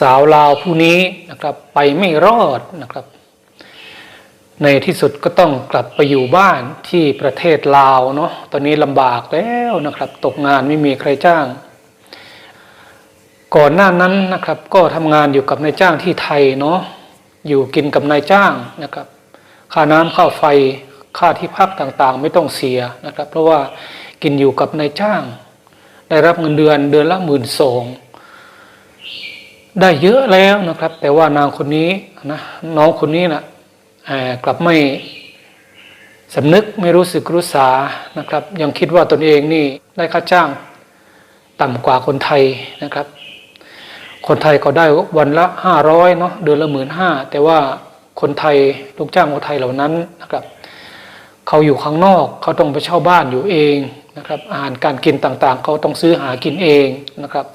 สาวลาวผู้นี้นะครับไปไม่รอดนะครับ ในที่สุดก็ต้องกลับไปอยู่บ้านที่ประเทศลาวเนาะตอนนี้ลำบากแล้วนะครับ ตกงานไม่มีใครจ้าง ก่อนหน้านั้นนะครับ ก็ทำงานอยู่กับนายจ้างที่ไทยเนาะอยู่กินกับนายจ้างนะครับ ค่าน้ำค่าไฟค่าที่พักต่างๆ ไม่ต้องเสียนะครับ เพราะว่ากินอยู่กับนายจ้าง ได้รับเงินเดือนเดือนละหมื่นสอง ได้เยอะแล้วนะครับ แต่ว่านางคนนี้นะน้องคนนี้นะเอ่อกลับไม่สำนึกไม่รู้สึกรู้สานะครับ ยังคิดว่าตนเองนี่ได้ค่าจ้างต่ำกว่าคนไทยนะครับ คนไทยก็ได้วันละห้าร้อยเนาะเดือนละหมื่นห้าแต่ว่าคนไทยลูกจ้างคนไทยเหล่านั้นนะครับเขาอยู่ข้างนอกเขาต้องไปเช่าบ้านอยู่เองนะครับ อาหารการกินต่างๆ เขาต้องซื้อหากินเองนะครับ